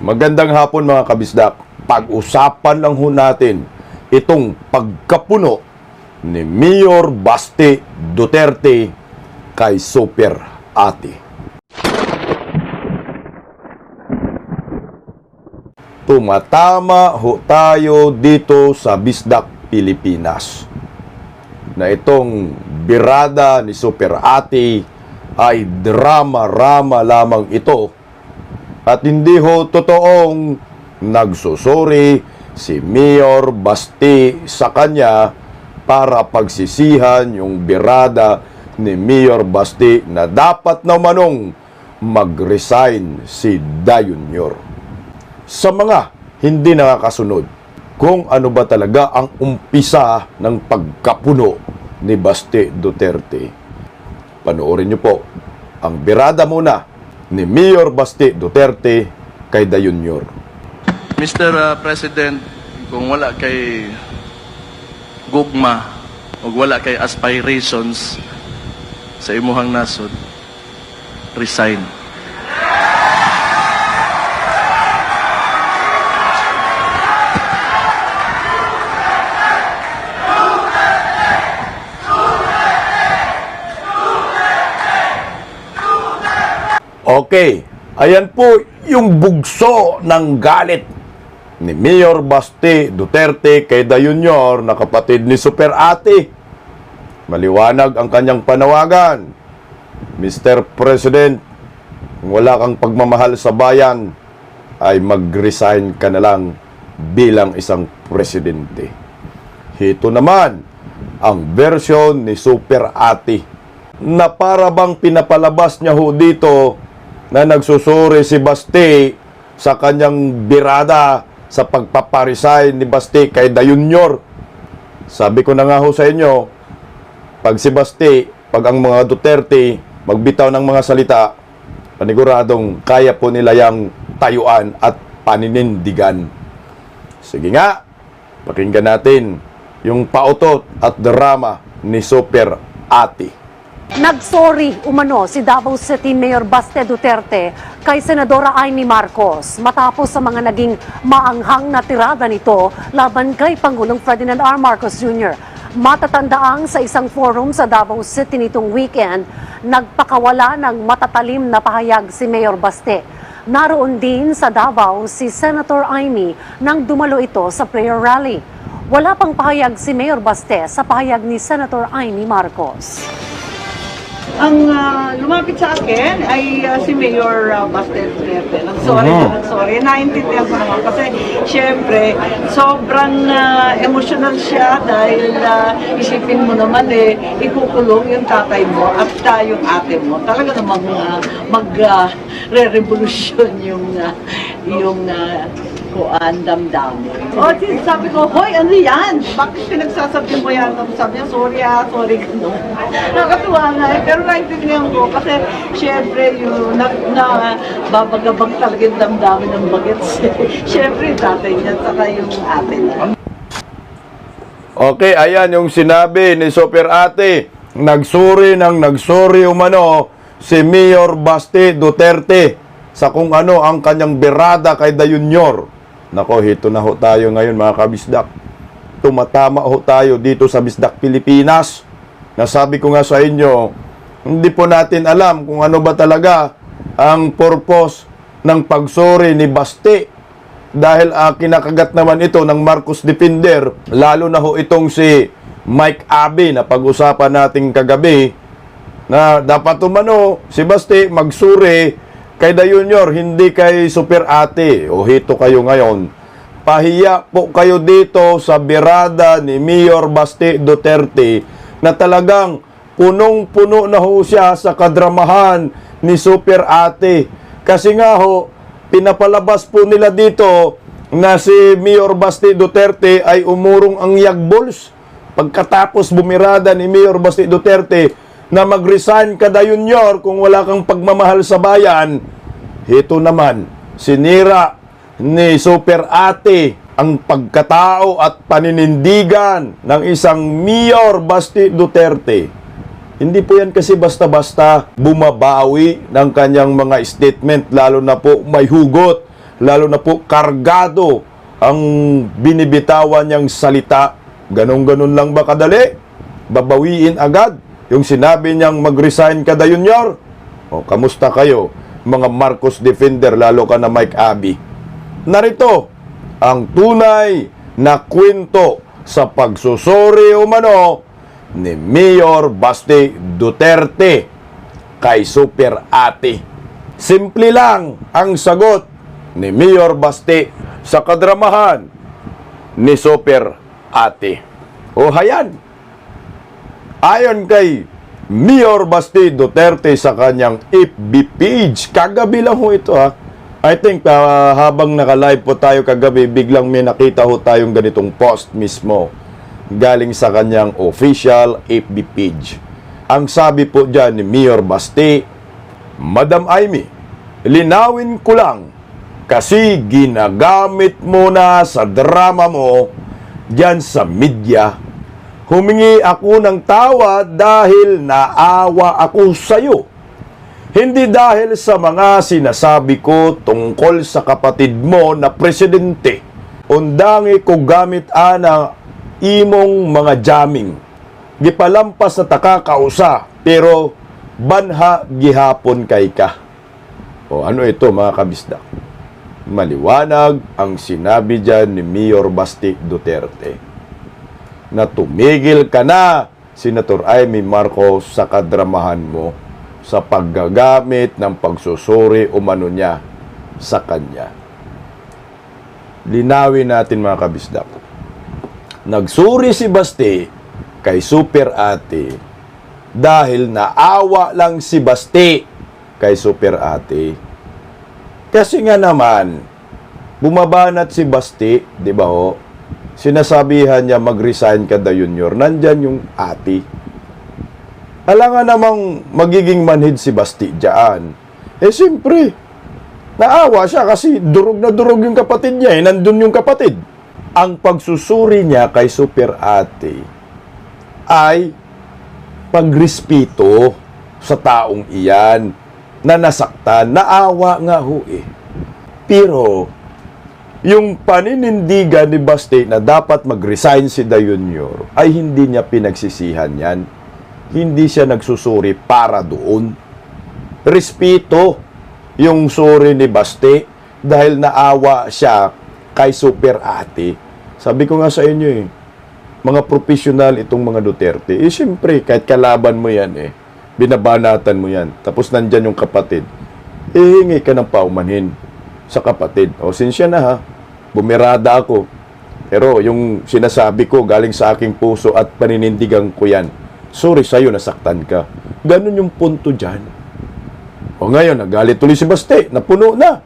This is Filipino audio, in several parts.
Magandang hapon mga kabisdak. Pag-usapan lang ho natin itong pagkapuno ni Mayor Basti Duterte kay Super Ate. Tumatama ho tayo dito sa Bisdak, Pilipinas na itong birada ni Super Ate ay drama-rama lamang ito at hindi ho totoong nagsusuri si Mayor Basti sa kanya para pagsisihan yung birada ni Mayor Basti na dapat namanong mag-resign si Dayunyor. Sa mga hindi nakakasunod, kung ano ba talaga ang umpisa ng pagkapuno ni Basti Duterte. Panoorin niyo po ang birada muna ni Mayor Basti Duterte kay Dayunyor. Mr. uh, President, kung wala kay gugma o wala kay aspirations sa imuhang nasod, resign. Okay, ayan po yung bugso ng galit ni Mayor Basti Duterte kay Dayunyor na kapatid ni Super Ate. Maliwanag ang kanyang panawagan. Mr. President, kung wala kang pagmamahal sa bayan, ay mag-resign ka na lang bilang isang presidente. Ito naman ang version ni Super Ate na para bang pinapalabas niya ho dito na nagsusuri si Basti sa kanyang birada sa pagpaparesign ni Basti kay Dayunyor. Sabi ko na nga ho sa inyo, pag si Basti, pag ang mga Duterte magbitaw ng mga salita, paniguradong kaya po nila yung tayuan at paninindigan. Sige nga, pakinggan natin yung pautot at drama ni Super Ate. Nagsorry umano si Davao City Mayor Baste Duterte kay Senadora Amy Marcos matapos sa mga naging maanghang na tirada nito laban kay Pangulong Ferdinand R. Marcos Jr. Matatandaang sa isang forum sa Davao City nitong weekend, nagpakawala ng matatalim na pahayag si Mayor Baste. Naroon din sa Davao si Senator Amy nang dumalo ito sa prayer rally. Wala pang pahayag si Mayor Baste sa pahayag ni Senator Amy Marcos. Ang ah, lumapit sa akin ay ah, si Mayor uh, Bastel Duterte. Nag-sorry Mhm. na nag-sorry. Naintindihan ko naman kasi syempre sobrang ah, emotional siya dahil ah, isipin mo naman eh, ikukulong yung tatay mo at ah, yung ate mo. Talaga namang uh, mag-re-revolution yung ah, yung uh, kuan damdamin. O, oh, sabi ko, hoy, ano yan? Bakit pinagsasabi mo yan? Tapos Sabi niya, sorry ah, sorry ka Nakakatuwa nga eh, pero naintindihan ko kasi syempre yung na, na babagabag talaga yung damdamin ng bagets. syempre yung tatay niya, saka yung ate niya. Okay, ayan yung sinabi ni Super Ate. Nagsuri ng nagsuri umano si Mayor Basti Duterte sa kung ano ang kanyang berada kay Dayunyor. Nako, hito na ho tayo ngayon mga kabisdak. Tumatama ho tayo dito sa Bisdak Pilipinas. Nasabi ko nga sa inyo, hindi po natin alam kung ano ba talaga ang purpose ng pagsuri ni Basti dahil uh, kinakagat naman ito ng Marcos Defender, lalo na ho itong si Mike Abe na pag-usapan nating kagabi na dapat umano si Basti magsuri kay Dayunyor, hindi kay Super Ate. O hito kayo ngayon. Pahiya po kayo dito sa birada ni Mayor Basti Duterte na talagang punong-puno na ho siya sa kadramahan ni Super Ate. Kasi nga ho, pinapalabas po nila dito na si Mayor Basti Duterte ay umurong ang yagbols pagkatapos bumirada ni Mayor Basti Duterte na mag-resign kada junior kung wala kang pagmamahal sa bayan. Ito naman, sinira ni Super Ate ang pagkatao at paninindigan ng isang Mayor Basti Duterte. Hindi po yan kasi basta-basta bumabawi ng kanyang mga statement lalo na po may hugot lalo na po kargado ang binibitawan niyang salita. Ganon-ganon lang ba kadali? Babawiin agad yung sinabi niyang mag-resign kada junior? O, kamusta kayo, mga Marcos defender, lalo ka na Mike Abbey? Narito ang tunay na kwento sa pagsusuri umano ni Mayor Basti Duterte kay Super Ate. Simple lang ang sagot ni Mayor Basti sa kadramahan ni Super Ate. O hayan, ayon kay Mayor Basti Duterte sa kanyang FB page, kagabi lang ho ito ha, I think ah, habang naka-live po tayo kagabi, biglang may nakita ho tayong ganitong post mismo galing sa kanyang official FB page. Ang sabi po dyan ni Mayor Basti, Madam Aimee, linawin ko lang kasi ginagamit mo na sa drama mo dyan sa media. Humingi ako ng tawad dahil naawa ako sa'yo. Hindi dahil sa mga sinasabi ko tungkol sa kapatid mo na presidente. Undangi ko gamit ana imong mga jamming. Gipalampas na takakausa, pero banha gihapon kay ka. O ano ito mga kabisda? Maliwanag ang sinabi dyan ni Mayor Basti Duterte na tumigil ka na, Senator Amy Marcos, sa kadramahan mo sa paggagamit ng pagsusuri umano niya sa kanya. Linawin natin mga kabisdak. Nagsuri si Basti kay Super Ate dahil naawa lang si Basti kay Super Ate. Kasi nga naman, bumabanat si Basti, di ba ho? Sinasabihan niya mag-resign ka da junior. Nandyan yung ate. Alam nga namang magiging manhid si Basti dyan. Eh, siyempre, naawa siya kasi durog na durog yung kapatid niya eh. Nandun yung kapatid. Ang pagsusuri niya kay Super Ate ay pagrespeto sa taong iyan na nasaktan, naawa nga ho eh. Pero, yung paninindigan ni Basti na dapat mag-resign si Da Junior ay hindi niya pinagsisihan yan. Hindi siya nagsusuri para doon. Respeto yung suri ni Basti dahil naawa siya kay Super Ate. Sabi ko nga sa inyo eh, mga profesional itong mga Duterte, eh siyempre, kahit kalaban mo yan eh, binabanatan mo yan, tapos nandyan yung kapatid, eh hingi ka ng paumanhin sa kapatid. O sinsya na ha, bumirada ako. Pero yung sinasabi ko galing sa aking puso at paninindigan ko yan, sorry sa'yo, nasaktan ka. Ganun yung punto dyan. O ngayon, nagalit tuloy si Baste, napuno na.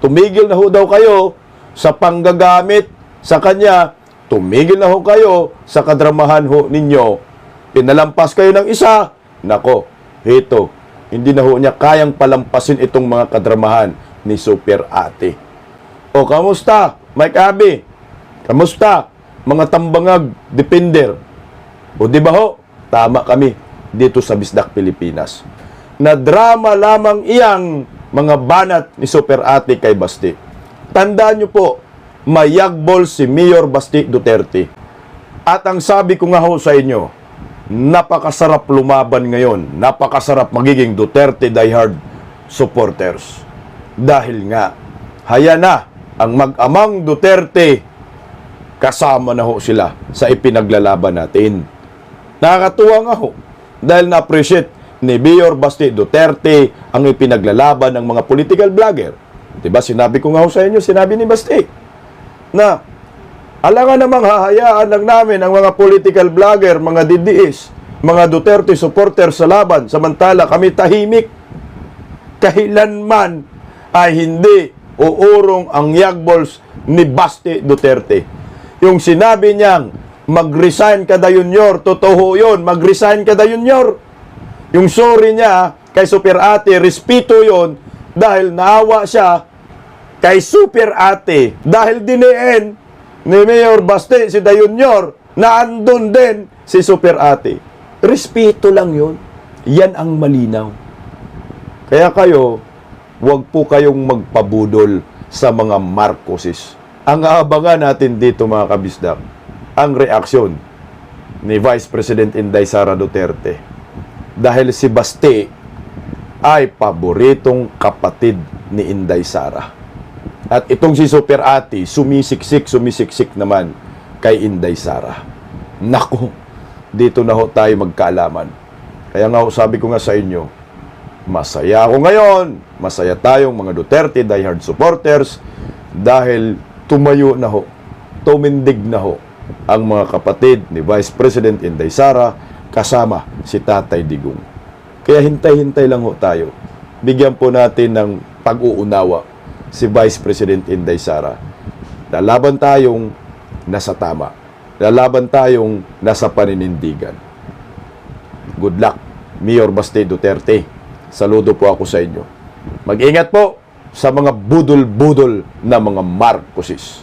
Tumigil na ho daw kayo sa panggagamit sa kanya. Tumigil na ho kayo sa kadramahan ho ninyo. Pinalampas kayo ng isa. Nako, ito, hindi na ho niya kayang palampasin itong mga kadramahan ni Super Ate. O, kamusta, Mike Abbey? Kamusta, mga tambangag, defender? O, di ba ho? Tama kami dito sa Bisdak, Pilipinas. Na drama lamang iyang mga banat ni Super Ate kay Basti. Tandaan nyo po, mayagbol si Mayor Basti Duterte. At ang sabi ko nga ho sa inyo, napakasarap lumaban ngayon. Napakasarap magiging Duterte diehard supporters. Dahil nga, haya na ang mag-amang Duterte kasama na ho sila sa ipinaglalaban natin. Nakakatuwa nga ho dahil na-appreciate ni Mayor Basti Duterte ang ipinaglalaban ng mga political vlogger. Diba sinabi ko nga ho sa inyo, sinabi ni Basti na alangan namang hahayaan lang namin ang mga political vlogger, mga DDS, mga Duterte supporter sa laban, samantala kami tahimik. Kahilanman ay hindi uurong ang yagbols ni Basti Duterte. Yung sinabi niyang mag-resign ka da junior, totoo yun, mag-resign ka da junior. Yung sorry niya kay Super Ate, respeto yon dahil naawa siya kay Super Ate. Dahil dineen ni Mayor Baste si Da Junior na andun din si Super Ate. Respeto lang yon. Yan ang malinaw. Kaya kayo, wag po kayong magpabudol sa mga Marcoses. Ang aabangan natin dito mga kabisdak, ang reaksyon ni Vice President Inday Sara Duterte. Dahil si Baste ay paboritong kapatid ni Inday Sara. At itong si Super Ate, sumisiksik, sumisiksik naman kay Inday Sara. Naku, dito na ho tayo magkaalaman. Kaya nga ho, sabi ko nga sa inyo, masaya ako ngayon, masaya tayong mga Duterte diehard supporters dahil tumayo na ho, tumindig na ho ang mga kapatid ni Vice President Inday Sara kasama si Tatay Digong. Kaya hintay-hintay lang ho tayo. Bigyan po natin ng pag-uunawa si Vice President Inday Sara. Lalaban tayong nasa tama. Lalaban tayong nasa paninindigan. Good luck, Mayor Baste Duterte. Saludo po ako sa inyo. Mag-ingat po sa mga budol-budol na mga Marcoses.